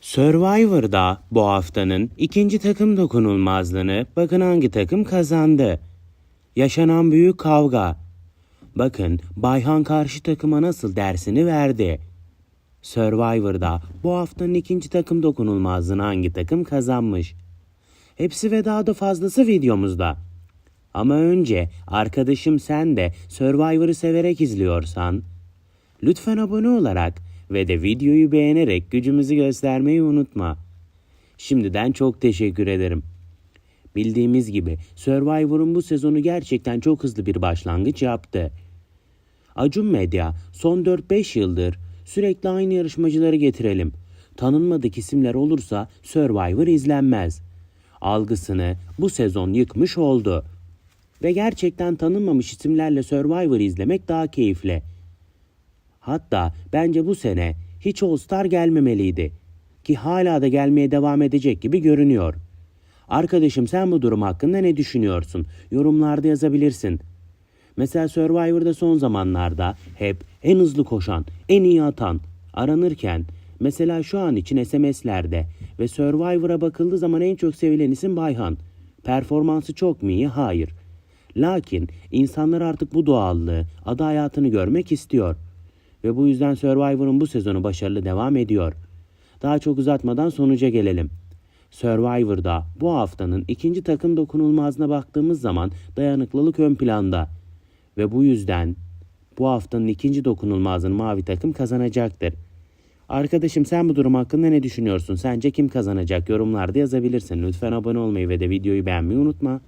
Survivor'da bu haftanın ikinci takım dokunulmazlığını bakın hangi takım kazandı. Yaşanan büyük kavga. Bakın Bayhan karşı takıma nasıl dersini verdi. Survivor'da bu haftanın ikinci takım dokunulmazlığını hangi takım kazanmış? Hepsi ve daha da fazlası videomuzda. Ama önce arkadaşım sen de Survivor'ı severek izliyorsan lütfen abone olarak ve de videoyu beğenerek gücümüzü göstermeyi unutma. Şimdiden çok teşekkür ederim. Bildiğimiz gibi Survivor'un bu sezonu gerçekten çok hızlı bir başlangıç yaptı. Acun Medya son 4-5 yıldır sürekli aynı yarışmacıları getirelim. Tanınmadık isimler olursa Survivor izlenmez. Algısını bu sezon yıkmış oldu. Ve gerçekten tanınmamış isimlerle Survivor izlemek daha keyifli. Hatta bence bu sene hiç All Star gelmemeliydi. Ki hala da gelmeye devam edecek gibi görünüyor. Arkadaşım sen bu durum hakkında ne düşünüyorsun? Yorumlarda yazabilirsin. Mesela Survivor'da son zamanlarda hep en hızlı koşan, en iyi atan aranırken mesela şu an için SMS'lerde ve Survivor'a bakıldığı zaman en çok sevilen isim Bayhan. Performansı çok mu iyi? Hayır. Lakin insanlar artık bu doğallığı, ada hayatını görmek istiyor. Ve bu yüzden Survivor'un bu sezonu başarılı devam ediyor. Daha çok uzatmadan sonuca gelelim. Survivor'da bu haftanın ikinci takım dokunulmazına baktığımız zaman dayanıklılık ön planda. Ve bu yüzden bu haftanın ikinci dokunulmazını mavi takım kazanacaktır. Arkadaşım sen bu durum hakkında ne düşünüyorsun? Sence kim kazanacak? Yorumlarda yazabilirsin. Lütfen abone olmayı ve de videoyu beğenmeyi unutma.